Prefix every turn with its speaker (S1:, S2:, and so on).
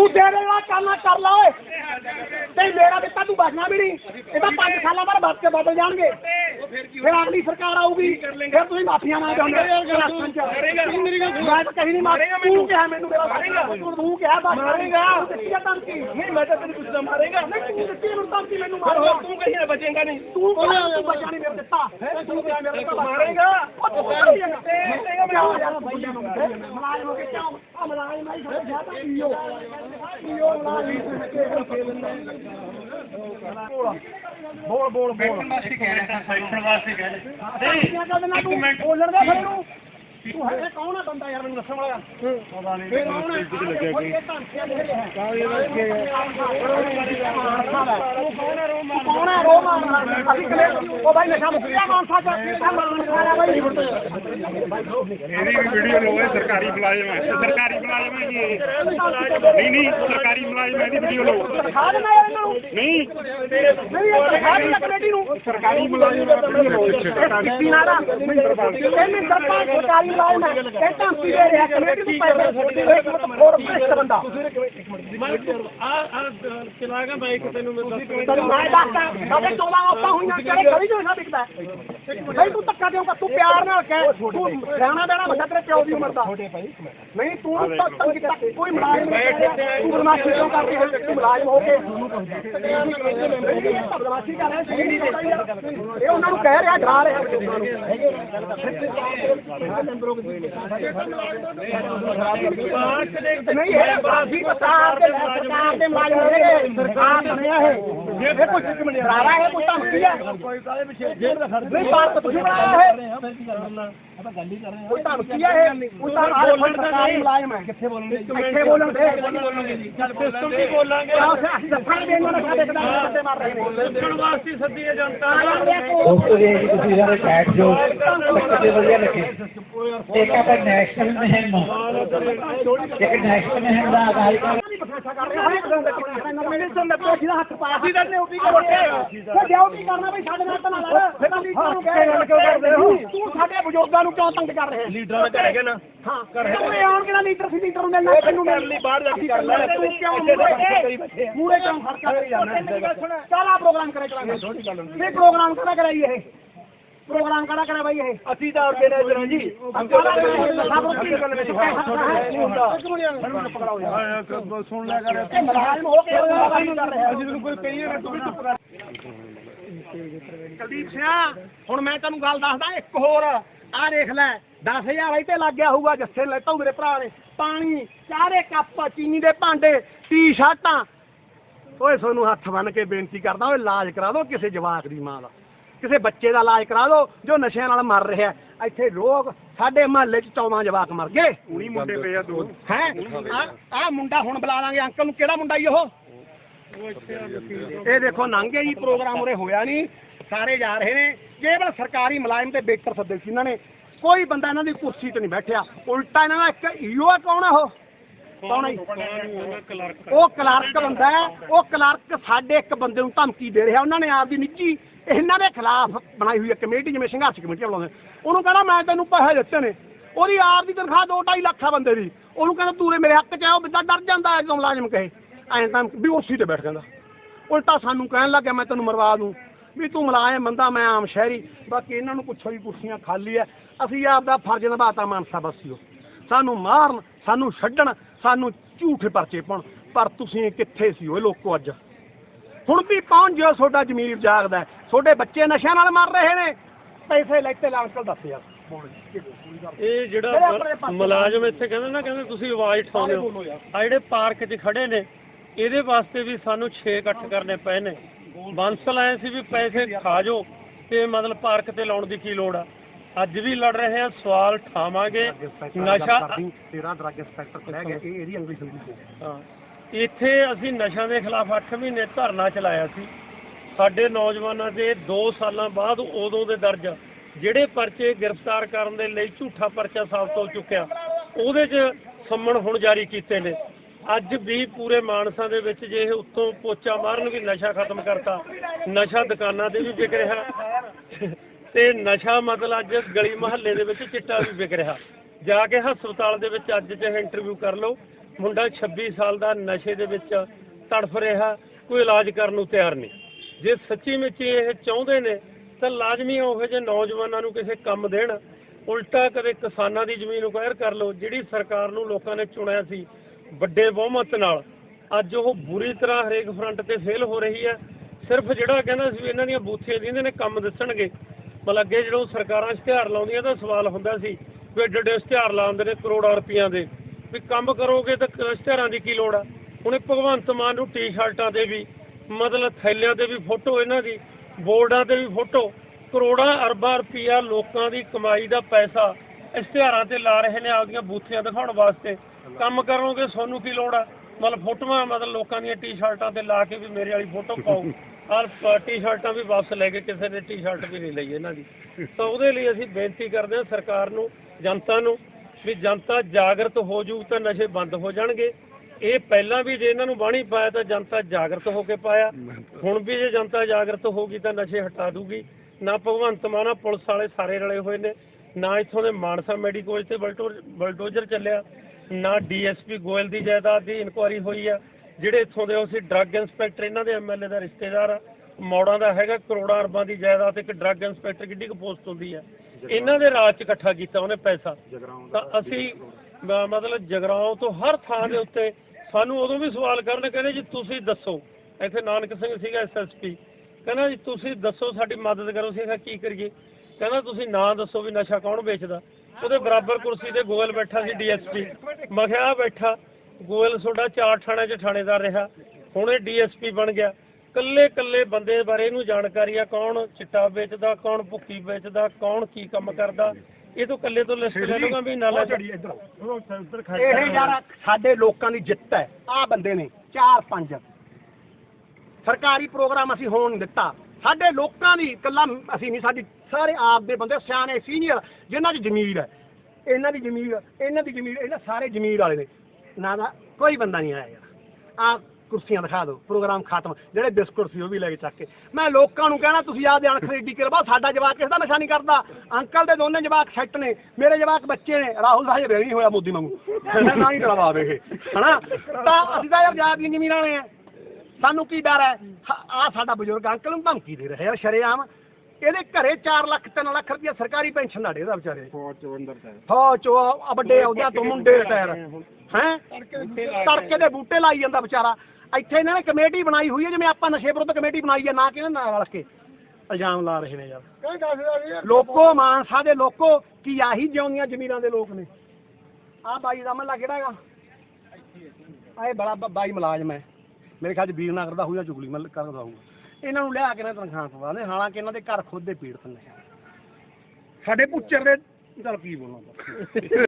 S1: ਤੂੰ ਤੇਰੇ ਨਾਲ ਕਰਨਾ ਕਰ ਲਾ ਓਏ ਤੇ ਮੇਰਾ ਦਿੱਤਾ ਤੂੰ ਬਚਣਾ ਵੀ ਨਹੀਂ ਇਹ ਤਾਂ 5 ਸਾਲਾਂ ਬਾਅਦ ਬਚ ਕੇ ਬਦਲ ਜਾਣਗੇ ਫਿਰ ਅਗਲੀ ਸਰਕਾਰ ਆਊਗੀ ਫਿਰ ਤੁਸੀਂ ਮਾਫੀਆਂ ਇਲੈਕਸ਼ਨ ਚ ਮੈਂ ਤਾਂ ਕਹੀ ਨਹੀਂ ਮਾਰੇਗਾ ਤੂੰ ਕਿਹਾ ਮੈਨੂੰ ਮੇਰਾ ਮਾਰੇਗਾ ਤੂੰ ਕਿਹਾ ਬਸ ਮਾਰੇਗਾ ਦਿੱਤੀ ਆ ਧਮਕੀ ਨਹੀਂ ਮੈਂ ਤਾਂ ਤੈਨੂੰ ਨਾ ਮਾਰੇਗਾ ਨਹੀਂ ਤੂੰ ਦਿੱਤੀ ਮੈਨੂੰ ਧਮਕੀ ਮੈਨੂੰ ਮਾਰੇਗਾ ਤੂੰ ਕਹੀ ਬਚੇਗਾ ਨਹੀਂ ਤੂੰ ਤੂੰ ਬਚਾ ਨਹੀਂ ਮੇਰੇ ਦਿੱਤਾ ਤੂੰ ਕਿਹਾ ਮੇਰੇ ਦਿੱਤਾ ਮਾਰੇਗਾ ਮਲਾਜ ਹੋ ਕੇ ਕਿਉਂ ਆ ਮਲਾਜ ਮੈਂ ਤਾਂ ਪੀਓ ਪੀਓ ਬੋਲ ਬੋਲ ਬੋਲ।
S2: ਵਾਸਤੇ ਕਹਿ ਰਿਹਾ ਫੈਸ਼ਨ ਵਾਸਤੇ ਕਹਿ ਰਿਹਾ
S1: ਇੱਕ ਮਿੰਟ ਬੋਲਣ ਦੇ ਫਿਰ ਨੂੰ ਤੂੰ ਹੈ ਕੌਣ ਆ ਬੰਦਾ ਯਾਰ ਮੈਨੂੰ ਦੱਸਣ ਵਾਲਾ ਪਤਾ ਨਹੀਂ ਫਿਰ ਕੌਣ ਹੈ ਲੱਗਿਆ ਕੀ ਕਾਹਦੇ ਲੱਗੇ ਤੂੰ ਕੌਣ ਹੈ ਕੌਣ ਹੈ ਰੋਮਾ ਅਸੀਂ ਕਲੇ ਉਹ ਭਾਈ ਨਸ਼ਾ ਮੁੱਕ ਗਿਆ ਮਾਨਸਾ ਚ ਇਹ ਮਾਨ ਖਾਣਾ ਭਾਈ
S2: ਇਹਦੀ ਵੀ ਵੀਡੀਓ ਲਓ ਇਹ ਸਰਕਾਰੀ ਮੁਲਾਜ਼ਮ ਹੈ। ਸਰਕਾਰੀ ਮੁਲਾਜ਼ਮ ਹੈ ਜੀ ਇਹ। ਨਹੀਂ ਨਹੀਂ ਸਰਕਾਰੀ ਮੁਲਾਜ਼ਮ ਹੈ ਇਹਦੀ ਵੀਡੀਓ ਲਓ।
S1: ਤਨਖਾਹ ਦੇਣਾ ਯਾਰ ਇਹਨਾਂ ਨੂੰ
S2: ਨਹੀਂ।
S1: ਨਹੀਂ ਇਹ ਤਨਖਾਹ ਦੀ ਕਮੇਟੀ ਨੂੰ ਸਰਕਾਰੀ ਮੁਲਾਜ਼ਮ ਕੀਤੀ ਨਾ ਨਾ ਇਹਨੇ ਸਰਕਾਰ ਸਰਕਾਰੀ ਮੁਲਾਜ਼ਮ ਹੈ ਇਹ ਤਾਂ ਕੀ ਦੇ ਰਿਹਾ ਕਮੇਟੀ ਨੂੰ ਪੈਸੇ ਇੱਕ ਮਤਲਬ ਹੋਰ ਭ੍ਰਿਸ਼ਟ ਬੰਦਾ
S2: ਆ ਆ ਚਲਾਗਾ ਬਾਈਕ ਤੈਨੂੰ ਮੈਂ ਦੱਸ
S1: ਦੱਸਦਾ ਸਾਡੇ ਹੋਈਆਂ ਕਿਹੜੇ ਵਿਕਦਾ ਨਹੀਂ ਤੂੰ ਧੱਕਾ ਦੇਉਂਗਾ ਤੂੰ ਪਿਆਰ ਨਾਲ ਕਹਿ ਤੂੰ ਰਹਿਣਾ ਦੇਣਾ ਵੱਡਾ ਤੇਰੇ ਪਿਓ ਦੀ ਉਮਰ ਦਾ। ਨਹੀਂ ਤੂੰ ਤਾਂ ਤੰਗ ਕੀਤਾ ਕੋਈ ਮੁਲਾਜ਼ਮ ਨਹੀਂ ਤੂੰ ਬਦਮਾਸ਼ੀ ਕਿਉਂ ਕਰਦੀ ਹੈ? ਤੂੰ ਮੁਲਾਜ਼ਮ ਹੋ ਕੇ। ਬਦਮਾਸ਼ੀ ਕਰ ਰਿਹਾ ਸੀ ਇਹ ਉਹਨਾਂ ਨੂੰ ਕਹਿ ਰਿਹਾ ਡਰਾ ਰਿਹਾ। ਨਹੀਂ ਇਹ ਸਰਕਾਰ ਦੇ ਸਰਕਾਰ ਦੇ ਮੁਲਾਜ਼ਮ ਨੇ। ਸਰਕਾਰ ਬਣਿਆ ਹੈ ਇਹ ਫਿਰ ਕੋਈ ਸਿੱਖ ਬਣਿਆ ਰਾਵਾ ਹੈ ਕੋਈ ਧਮਕੀ ਹੈ ਕੋਈ ਕਾਲੇ ਪਿੱਛੇ ਜੇਲ੍ਹ ਦਾ ਖਰਚ ਨਹੀਂ ਭਾਰਤ ਤੁਸੀਂ ਬਣਾਇਆ ਹੈ ਕੋਈ ਧਮਕੀ ਹੈ ਇਹ ਕੋਈ ਤਾਂ ਆਹ ਸਰਕਾਰੀ ਮੁਲਾਜ਼ਮ ਹੈ ਕਿੱਥੇ ਬੋਲਣਗੇ ਕਿੱਥੇ ਬੋਲਣਗੇ ਬੋਲਣਗੇ ਜੀ ਚੱਲ ਸਿਸਟਮ ਦੀ ਬੋਲਾਂਗੇ ਅਸੀਂ ਦੱਸਾਂਗੇ ਵੀ ਇਹਨਾਂ ਨੇ ਸਾਡੇ ਕਿਦਾਂ ਕਿੱਥੇ ਮਾਰ ਰਹੇ ਨੇ
S2: ਦੱਸਣ ਵਾਸਤੇ ਸੱਦੀ ਹੈ ਜਨਤਾ
S3: ਦੋਸਤੋ ਜੀ ਤੁਸੀਂ ਸਾਰੇ ਚੈਟ ਜੋ ਕਿਤੇ ਵਧੀਆ ਲੱਗੇ ਇੱਕ ਦਾ ਆਗਾਜ਼ ਕਰ
S1: ਹੱਥ ਪਾਇਆ ਸੀ ਤੇ ਡਿਊਟੀ ਕਰੋਗੇ ਫਿਰ ਡਿਊਟੀ ਕਰਨਾ ਵੀ ਸਾਡੇ ਨਾਲ ਤਾਂ ਨਾ ਲੜ। ਫਿਰ ਤਾਂ ਲੀਡਰਾਂ ਨੂੰ ਕਹਿ ਕਿਉਂ ਕਰਦੇ ਹੋ? ਤੂੰ ਸਾਡੇ ਬਜ਼ੁਰਗਾਂ ਨੂੰ ਕਿਉਂ ਤੰਗ ਕਰ ਰਿਹਾ?
S2: ਲੀਡਰਾਂ ਨਾ।
S1: ਹਾਂ ਕਿਉਂ ਆਉਣ ਕਿਹੜਾ ਲੀਡਰ ਸੀ ਲੀਡਰ ਨੂੰ ਮਿਲਣਾ ਤੈਨੂੰ ਮਿਲਣ। ਲਈ ਬਾਹਰ ਜਾ ਕੇ ਕਰ ਲੈ ਤੂੰ ਕਿਉਂ ਮੂਰੇ ਮੂਰੇ ਕਿਉਂ ਖਰਚਾ ਕਰੀ ਜਾਂਦਾ ਚੱਲ ਆ ਪ੍ਰੋਗਰਾਮ ਕਰੇ ਕਰਾਂਗੇ ਇਹ ਪ੍ਰੋਗਰਾਮ ਕਿਹੜਾ ਕਰਾਈ ਇਹ? ਪ੍ਰੋਗਰਾਮ ਕਿਹੜਾ ਕਰਾ ਬਾਈ ਇਹ?
S2: ਅਸੀਂ ਤਾਂ ਆਰਗੇਨਾਈਜ਼ਰ ਹਾਂ ਜੀ। ਸੁਣ ਲਿਆ ਕਰ
S1: ਮਲਾਜ਼ਮ ਹੋ ਕੇ ਕਰ ਰਿਹਾ
S2: ਅਸੀਂ ਤੈਨੂੰ ਕੋਈ ਕਹੀਏ ਨਾ ਤੂੰ ਵੀ ਚੁੱਪ ਕਰ
S1: ਕੁਲਦੀਪ ਸਿਆ ਹੁਣ ਮੈਂ ਤੈਨੂੰ ਗੱਲ ਦੱਸਦਾ ਇੱਕ ਹੋਰ। ਆ ਦੇਖ ਲੈ 10000 ਇੱਥੇ ਲੱਗ ਗਿਆ ਹੋਊਗਾ ਜੱਸੇ ਲੈਤਾ ਮੇਰੇ ਭਰਾ ਨੇ। ਪਾਣੀ ਚਾਰੇ ਕੱਪ ਚੀਨੀ ਦੇ ਭਾਂਡੇ ਟੀ-ਸ਼ਰਟਾਂ। ਓਏ ਤੁਹਾਨੂੰ ਹੱਥ ਬੰਨ ਕੇ ਬੇਨਤੀ ਕਰਦਾ ਓਏ ਇਲਾਜ ਕਰਾ ਦਿਓ ਕਿਸੇ ਜਵਾਕ ਦੀ ਮਾਂ ਦਾ। ਕਿਸੇ ਬੱਚੇ ਦਾ ਇਲਾਜ ਕਰਾ ਦਿਓ ਜੋ ਨਸ਼ਿਆਂ ਨਾਲ ਮਰ ਰਿਹਾ ਇੱਥੇ ਲੋਕ ਸਾਡੇ ਮਹੱਲੇ 'ਚ 14 ਜਵਾਕ ਮਰ ਗਏ।
S2: ਉਹੀ ਮੁੰਡੇ ਪਏ ਆ ਦੋ।
S1: ਹੈ? ਆ ਮੁੰਡਾ ਹੁਣ ਬੁਲਾ ਲਾਂਗੇ ਅੰਕਲ ਨੂੰ। ਕਿਹੜਾ ਮੁੰਡਾ ਈ ਉਹ? ਇਹ ਦੇਖੋ ਨੰਗੇ ਜੀ ਪ੍ਰੋਗਰਾਮ ਉਰੇ ਹੋਇਆ ਨਹੀਂ। ਸਾਰੇ ਜਾ ਰਹੇ ਨੇ। ਕੇਵਲ ਸਰਕਾਰੀ ਮੁਲਾਜ਼ਮ ਤੇ ਬੇਕਰ ਸੱਦੇ ਸੀ ਇਹਨਾਂ ਨੇ। ਕੋਈ ਬੰਦਾ ਇਹਨਾਂ ਦੀ ਕੁਰਸੀ ਤੇ ਨਹੀਂ ਬੈਠਿਆ। ਉਲਟਾ ਇਹਨਾਂ ਦਾ ਇੱਕ ਈਓ ਕੌਣ ਆ ਉਹ? ਕੌਣ ਹੈ? ਉਹ ਕਲਰਕ ਬੰਦਾ ਹੈ। ਉਹ ਕਲਰਕ ਸਾਡੇ ਇੱਕ ਬੰਦੇ ਨੂੰ ਧਮਕੀ ਦੇ ਰਿਹਾ। ਉਹਨਾਂ ਨੇ ਆਪਦੀ ਨਿੱਜੀ ਇਹਨਾਂ ਦੇ ਖਿਲਾਫ ਬਣਾਈ ਹੋਈ ਹੈ ਕਮੇਟੀ ਜਿਵੇਂ ਸੰਘਰਸ਼ ਕਮੇਟੀ ਬੁਲਾਉਂਦੇ ਉਹਨੂੰ ਕਹਿੰਦਾ ਮੈਂ ਤੈਨੂੰ ਪੈਸੇ ਦਿੱਤੇ ਨੇ। ਉਹਦੀ ਆਪ ਦੀ ਤਨਖਾਹ 2.5 ਲੱਖ ਆ ਬੰਦੇ ਦੀ। ਉਹਨੂੰ ਕਹਿੰਦਾ ਤੂੰ ਮੇਰੇ ਹੱਕ 'ਚ ਆ ਉਹ ਬਿੱਦਾ ਡਰ ਜਾਂਦਾ ਹੈ ਜਦੋਂ ਮੁਲਾਜ਼ਮ ਕਹੇ। ਐਂ ਤਾਂ ਵੀ ਉਰਸੀ ਤੇ ਬੈਠ ਜਾਂਦਾ। ਉਲਟਾ ਸਾਨੂੰ ਕਹਿਣ ਲੱਗਿਆ ਮੈਂ ਤੈਨੂੰ ਮਰਵਾ ਦੂੰ। ਵੀ ਤੂੰ ਮੁਲਾਜ਼ਮ ਬੰਦਾ ਮੈਂ ਆਮ ਸ਼ਹਿਰੀ। ਬਾਕੀ ਇਹਨਾਂ ਨੂੰ ਪੁੱਛੋ ਵੀ ਕੁਰਸੀਆਂ ਖਾਲੀ ਐ ਅਸੀਂ ਆਪ ਦਾ ਫਰਜ਼ ਨਿਭਾਤਾ ਮਾਨਸਾ ਬਸੀਓ ਸਾਨੂੰ ਮਾਰਨ ਸਾਨੂੰ ਛੱਡਣ ਸਾਨੂੰ ਝੂਠੇ ਪਰਚੇ ਪਾਉਣ। ਪਰ ਤੁਸੀਂ ਕਿੱਥੇ ਸੀ ਓਏ ਲੋਕੋ ਅੱਜ? ਹੁਣ ਵੀ ਪਹੁੰਚ ਜਿਓ ਤੁਹਾਡਾ ਜ਼ਮੀਰ ਜਾਗਦਾ। ਤੁਹਾਡੇ ਬੱਚੇ ਨਸ਼ਿਆਂ ਨਾਲ ਮਰ ਰਹੇ ਨੇ। ਪੈਸੇ ਲੈਤੇ ਲਾ ਅੰਕਲ ਦੱਸ ਯਾਰ।
S2: ਇਹ ਜਿਹੜਾ ਮੁਲਾਜ਼ਮ ਇੱਥੇ ਕਹਿੰਦੇ ਨਾ ਕਹਿੰਦੇ ਤੁਸੀਂ ਆਵਾਜ਼ ਉਠਾਉਂਦੇ ਹੋ ਆ ਜਿਹੜੇ ਪਾਰਕ 'ਚ ਖੜੇ ਨੇ ਇਹਦੇ ਵਾਸਤੇ ਵੀ ਸਾਨੂੰ 6 ਇਕੱਠ ਕਰਨੇ ਪਏ ਨੇ। ਬੰਸਲ ਆਏ ਸੀ ਵੀ ਪੈਸੇ ਖਾ ਜੋ ਤੇ ਮਤਲਬ ਪਾਰਕ ਤੇ ਲਾਉਣ ਦੀ ਕੀ ਲੋੜ ਆ? ਅੱਜ ਵੀ ਲੜ ਰਹੇ ਆ ਸਵਾਲ ਠਾਵਾਂਗੇ। ਨਸ਼ਾ
S1: ਤੇਰਾ ਡਰੱਗ ਇੰਸਪੈਕਟਰ ਲੈ ਗਿਆ ਇਹ ਇਹਦੀ ਅੰਗਲੀ
S2: ਹਾਂ। ਇੱਥੇ ਅਸੀਂ ਨਸ਼ਾ ਦੇ ਖਿਲਾਫ 8 ਮਹੀਨੇ ਧਰਨਾ ਚਲਾਇਆ ਸੀ। ਸਾਡੇ ਨੌਜਵਾਨਾਂ ਦੇ 2 ਸਾਲਾਂ ਬਾਅਦ ਉਦੋਂ ਦੇ ਦਰਜ ਜਿਹੜੇ ਪਰਚੇ ਗ੍ਰਿਫਤਾਰ ਕਰਨ ਦੇ ਲਈ ਝੂਠਾ ਪਰਚਾ ਸਾਬਤ ਹੋ ਚੁੱਕਿਆ ਉਹਦੇ 'ਚ ਸੰਮਣ ਹੁਣ ਜਾਰੀ ਕੀਤੇ ਨੇ। ਅੱਜ ਵੀ ਪੂਰੇ ਮਾਨਸਾ ਦੇ ਵਿੱਚ ਜੇ ਇਹ ਉੱਤੋਂ ਪੋਚਾ ਮਾਰਨ ਵੀ ਨਸ਼ਾ ਖਤਮ ਕਰਤਾ ਨਸ਼ਾ ਦੁਕਾਨਾਂ ਤੇ ਵੀ ਵਿਕ ਰਿਹਾ। ਤੇ ਨਸ਼ਾ ਮਤਲਬ ਅੱਜ ਗਲੀ ਮਹੱਲੇ ਦੇ ਵਿੱਚ ਚਿੱਟਾ ਵੀ ਵਿਕ ਰਿਹਾ। ਜਾ ਕੇ ਹਸਪਤਾਲ ਦੇ ਵਿੱਚ ਅੱਜ ਚਾਹੇ ਇੰਟਰਵਿਊ ਕਰ ਲਓ। ਮੁੰਡਾ 26 ਸਾਲ ਦਾ ਨਸ਼ੇ ਦੇ ਵਿੱਚ ਤੜਫ ਰਿਹਾ, ਕੋਈ ਇਲਾਜ ਕਰਨ ਨੂੰ ਤਿਆਰ ਨਹੀਂ। ਜੇ ਸੱਚੀ ਮੁੱਚੀ ਇਹ ਚਾਹੁੰਦੇ ਨੇ, ਤਾਂ ਲਾਜ਼ਮੀ ਉਹੋ ਜਿਹੇ ਨੌਜਵਾਨਾਂ ਨੂੰ ਕਿਸੇ ਕੰਮ ਦੇਣ। ਉਲਟਾ ਕਦੇ ਕਿਸਾਨਾਂ ਦੀ ਜ਼ਮੀਨ ਅਕਵਾਇਰ ਕਰ ਲਓ, ਜਿਹੜੀ ਸਰਕਾਰ ਨੂੰ ਲੋਕਾਂ ਨੇ ਚੁਣਿਆ ਸੀ ਵੱਡੇ ਬਹੁਮਤ ਨਾਲ। ਅੱਜ ਉਹ ਬੁਰੀ ਤਰ੍ਹਾਂ ਹਰੇਕ ਫਰੰਟ ਤੇ ਫੇਲ ਹੋ ਰਹੀ ਹੈ। ਸਿਰਫ ਜਿਹੜਾ ਕਹਿੰਦਾ ਸੀ ਵੀ ਇਹਨਾਂ ਦੀਆਂ ਬੂਥੀਆਂ ਜਿਹਦੇ ਨੇ, ਕੰਮ ਦੱਸਣਗੇ। ਮਤਲਬ ਅੱਗੇ ਜਦੋਂ ਸਰਕਾਰਾਂ ਇਸ਼ਤਿਹਾਰ ਲਾਉਂਦੀਆਂ ਤਾਂ ਸਵਾਲ ਹੁੰਦਾ ਸੀ ਵੀ ਏਡੇ ਏਡੇ ਇਸ਼ਤਿਹਾਰ ਲਾਉਂਦੇ ਨੇ ਕਰੋੜਾਂ ਰੁਪਈਆਂ ਦੇ। ਵੀ ਕੰਮ ਕਰੋਗੇ ਤਾਂ ਇਸ਼ਤਿਹਾਰਾਂ ਦੀ ਕੀ ਲੋੜ ਆ? ਹੁਣ ਇਹ ਭਗਵੰਤ ਮਾਨ ਨੂੰ ਟੀ-ਸ਼ਰਟਾਂ ਤੇ ਵੀ, ਮਤਲਬ ਥੈਲਿਆਂ ਤੇ ਵੀ ਫੋਟੋ ਇਹਨਾਂ ਦੀ, ਬੋਰਡਾਂ ਤੇ ਵੀ ਫੋਟੋ, ਕਰੋੜਾਂ ਅਰਬਾਂ ਰੁਪਈਆ ਲੋਕਾਂ ਦੀ ਕਮਾਈ ਦਾ ਪੈਸਾ ਇਸ਼ਤਿਹਾਰਾਂ ਤੇ ਲਾ ਰਹੇ ਨੇ ਆਪਦੀਆਂ ਬੂਥੀਆਂ ਦਿਖਾਉਣ ਵਾਸਤੇ। ਕੰਮ ਕਰੋਗੇ, ਤੁਹਾਨੂੰ ਕੀ ਲੋੜ ਆ? ਮਤਲਬ ਫੋਟੋਆਂ, ਮਤਲਬ ਲੋਕਾਂ ਦੀਆਂ ਟੀ-ਸ਼ਰਟਾਂ ਤੇ ਲਾ ਕੇ ਵੀ ਮੇਰੇ ਵਾਲੀ ਫੋਟੋ ਪਾਓ। ਆਹ ਟੀ-ਸ਼ਰਟਾਂ ਵੀ ਵਾਪਸ ਲੈ ਕੇ ਕਿਸੇ ਨੇ ਟੀ-ਸ਼ਰਟ ਵੀ ਨਹੀਂ ਲਈ ਇਹਨਾਂ ਦੀ। ਤਾਂ ਉਹਦੇ ਲਈ ਅਸੀਂ ਬੇਨਤੀ ਕਰਦੇ ਹਾਂ ਸਰਕਾਰ ਨੂੰ, ਜਨਤਾ ਨੂੰ ਵੀ ਜਨਤਾ ਜਾਗਰਤ ਹੋ ਜੂ ਤਾਂ ਨਸ਼ੇ ਬੰਦ ਹੋ ਜਾਣਗੇ। ਇਹ ਪਹਿਲਾਂ ਵੀ ਜੇ ਇਹਨਾਂ ਨੂੰ ਬਾਣੀ ਪਾਇਆ ਤਾਂ ਜਨਤਾ ਜਾਗਰਤ ਹੋ ਕੇ ਪਾਇਆ। ਹੁਣ ਵੀ ਜੇ ਜਨਤਾ ਜਾਗਰਤ ਹੋਗੀ ਤਾਂ ਨਸ਼ੇ ਹਟਾ ਦੂਗੀ। ਨਾ ਭਗਵੰਤ ਮਾਨਾ ਪੁਲਿਸ ਵਾਲੇ ਸਾਰੇ ਰਲੇ ਹੋਏ ਨੇ। ਨਾ ਇੱਥੋਂ ਦੇ ਮਾਨਸਾ ਮੈਡੀਕਲ ਤੇ ਬਲਟੋ- ਬਲਡੋਜ਼ਰ ਚੱਲਿਆ। ਨਾ ਡੀਐਸਪੀ ਗੋਇਲ ਦੀ ਜਾਇਦਾਦ ਦੀ ਇਨਕੁਆਰੀ ਹੋਈ ਆ। ਜਿਹੜੇ ਇੱਥੋਂ ਦੇ ਉਹ ਸੀ ਡਰੱਗ ਇੰਸਪੈਕਟਰ ਇਹਨਾਂ ਦੇ ਐਮਐਲਏ ਦਾ ਰਿਸ਼ਤੇਦਾਰ ਆ। ਮੌੜਾਂ ਦਾ ਹੈਗਾ ਕਰੋੜਾਂ ਅਰਬਾਂ ਦੀ ਜਾਇਦਾਦ ਇੱਕ ਡਰੱਗ ਇੰਸਪੈਕਟਰ ਕਿੱਡੀ ਕੁ ਪੋਸਟ ਹੁੰਦੀ ਆ। ਇਹਨਾਂ ਦੇ ਰਾਜ 'ਚ ਇਕੱਠਾ ਕੀਤਾ ਉਹਨੇ ਪੈਸਾ। ਤਾਂ ਅਸੀਂ ਮਤਲਬ ਜਗਰਾਉਂ ਤੋਂ ਹਰ ਥਾਂ ਦੇ ਉੱਤੇ ਸਾਨੂੰ ਉਦੋਂ ਵੀ ਸਵਾਲ ਕਰਨ ਕਹਿੰਦੇ ਜੀ ਤੁਸੀਂ ਦੱਸੋ। ਇੱਥੇ ਨਾਨਕ ਸਿੰਘ ਸੀਗਾ ਐਸਐਸਪੀ ਕਹਿੰਦਾ ਜੀ ਤੁਸੀਂ ਦੱਸੋ ਸਾਡੀ ਮਦਦ ਕਰੋ। ਅਸੀਂ ਕਿਹਾ ਕੀ ਕਰੀਏ? ਕਹਿੰਦਾ ਤੁਸੀਂ ਨਾਂ ਦੱਸੋ ਵੀ ਨਸ਼ਾ ਕੌਣ ਵੇਚਦਾ? ਉਹਦੇ ਬਰਾਬਰ ਕੁਰਸੀ ਤੇ ਗੋਇਲ ਬੈਠਾ ਸੀ ਡੀਐਸਪੀ ਮੈਂ ਕਿਹਾ ਬੈਠਾ। ਗੋਇਲ ਤੁਹਾਡਾ ਚਾਰ ਥਾਣੇ 'ਚ ਥਾਣੇਦਾਰ ਰਿਹਾ। ਹੁਣ ਇਹ ਡੀਐਸਪੀ ਬਣ ਗਿਆ। ਕੱਲੇ ਕੱਲੇ ਬੰਦੇ ਬਾਰੇ ਇਹਨੂੰ ਜਾਣਕਾਰੀ ਆ ਕੌਣ ਚਿੱਟਾ ਵੇਚਦਾ ਕੌਣ ਭੁੱਕੀ ਵੇਚਦਾ ਕੌਣ ਕੀ ਕੰਮ ਕਰਦਾ। ਇਹ ਤੋਂ ਕੱਲੇ ਤੋਂ ਲਿਸਟ ਲੈ ਲੂਗਾ ਵੀ ਨਾਲ
S1: ਇਹ ਯਾਰ ਸਾਡੇ ਲੋਕਾਂ ਦੀ ਜਿੱਤ ਹੈ। ਆਹ ਬੰਦੇ ਨੇ ਚਾਰ ਪੰਜ। ਸਰਕਾਰੀ ਪ੍ਰੋਗਰਾਮ ਅਸੀਂ ਹੋਣ ਨਹੀਂ ਦਿੱਤਾ। ਸਾਡੇ ਲੋਕਾਂ ਦੀ ਇਕੱਲਾ ਅਸੀਂ ਨਹੀਂ ਸਾਡੀ ਸਾਰੇ ਆਪ ਦੇ ਬੰਦੇ ਸਿਆਣੇ ਸੀਨੀਅਰ ਜਿਨ੍ਹਾਂ ਦੀ ਜ਼ਮੀਰ ਹੈ। ਇਹਨਾਂ ਦੀ ਜ਼ਮੀਰ ਇਹਨਾਂ ਦੀ ਜ਼ਮੀਰ ਇਹਨਾਂ ਸਾਰੇ ਜ਼ਮੀਰ ਵਾਲੇ ਨੇ। ਨਾ ਨਾ ਕੋਈ ਬੰਦਾ ਨਹੀਂ ਆਇਆ ਯਾਰ। ਆ ਕੁਰਸੀਆਂ ਦਿਖਾ ਦਿਓ ਪ੍ਰੋਗਰਾਮ ਖਤਮ। ਜਿਹੜੇ ਬਿਸਕੁਟ ਸੀ ਉਹ ਵੀ ਲੈ ਕੇ ਚੱਕ ਕੇ। ਮੈਂ ਲੋਕਾਂ ਨੂੰ ਕਹਿਣਾ ਤੁਸੀਂ ਆਪਦੇ ਅਣਖ ਖਰੀਦੀ ਕਰਵਾ ਸਾਡਾ ਜਵਾਕ ਕਿਸੇ ਦਾ ਨਸ਼ਾ ਨਹੀਂ ਕਰਦਾ। ਅੰਕਲ ਦੇ ਦੋਨੇ ਜਵਾਕ ਸੈੱਟ ਨੇ ਮੇਰੇ ਜਵਾਕ ਬੱਚੇ ਨੇ। ਰਾਹੁਲ ਸਾਹਿਬ ਵੇਖ ਨਹੀਂ ਹੋਇਆ ਮੋਦੀ ਵਾਂਗੂ। ਕਹਿੰਦਾ ਨਾ ਹੀ ਕਰਵਾਵੇ ਇਹ ਹਨਾ? ਤਾਂ ਅਸੀਂ ਤਾਂ ਯਾਰ ਜਾਤ ਦੀ ਜ਼ਮੀਨਾਂ ਨੇ। ਆ ਸਾਨੂੰ ਕੀ ਡਰ ਹੈ? ਆ ਸਾਡਾ ਬਜ਼ੁਰਗ ਅੰਕਲ ਨੂੰ ਧਮਕੀ ਦੇ ਰਿਹਾ ਯਾਰ ਸ਼ਰੇਆਮ। ਇਹਦੇ ਘਰੇ 4 ਲੱਖ 3 ਲੱਖ ਰੁਪਇਆ ਸਰਕਾਰੀ ਪੈਨਸ਼ਨ ਦਾ ਡੇਦਾ ਵਿਚਾਰੇ। ਫੌਜ ਚੋਂ ਆ ਵੱਡੇ ਅਹੁਦਿਆਂ ਤੋਂ ਮੁੰਡੇ ਰਿਟਾਇਰ ਹੈ? ਤੜਕੇ ਦੇ ਬੂਟੇ ਲਾਈ ਜਾਂਦਾ ਵਿਚਾਰਾ। ਇੱਥੇ ਇਹਨਾਂ ਨੇ ਕਮੇਟੀ ਬਣਾਈ ਹੋਈ ਹੈ ਜਿਵੇਂ ਆਪਾਂ ਨਸ਼ੇ ਵਿਰੁੱਧ ਕਮੇਟੀ ਬਣਾਈ ਹੈ ਨਾ ਕਿ ਇਹਨਾਂ ਨਾਲ ਰਲ ਕੇ ਇਲਜ਼ਾਮ ਲਾ ਰਹੇ ਨੇ ਯਾਰ। ਲੋਕੋ ਮਾਨਸਾ ਦੇ ਲੋਕੋ ਕੀ ਆਹੀ ਜਿਉਂਦੀਆਂ ਜ਼ਮੀਰਾਂ ਦੇ ਲੋਕ ਨੇ। ਆ ਬਾਈ ਦਾ ਮਹੱਲਾ ਕਿਹੜਾ ਹੈਗਾ? ਆਏ ਬੜਾ ਬਾਈ ਮੁਲਾਜ਼ਮ ਹੈ। ਮੇਰੇ ਖਿਆਲ ਚ ਵੀਰ ਨਾ ਕਰਦਾ ਹੋਊਗਾ ਚੁਗਲੀ ਮੈਂ ਕਰਦਾ ਹੋਊਗਾ। ਇਹਨਾਂ ਨੂੰ ਲਿਆ ਕੇ ਨਾ ਤਨਖਾਹ ਪਵਾ ਦੇ ਹਾਲਾਂਕਿ ਇਹਨਾਂ ਦੇ ਘਰ ਖੁਦ ਦੇ ਪੀੜਤ ਨੇ। ਸਾਡੇ ਪੁੱਚਰ ਦੇ ਚਲ ਕੀ ਬੋਲਣਾ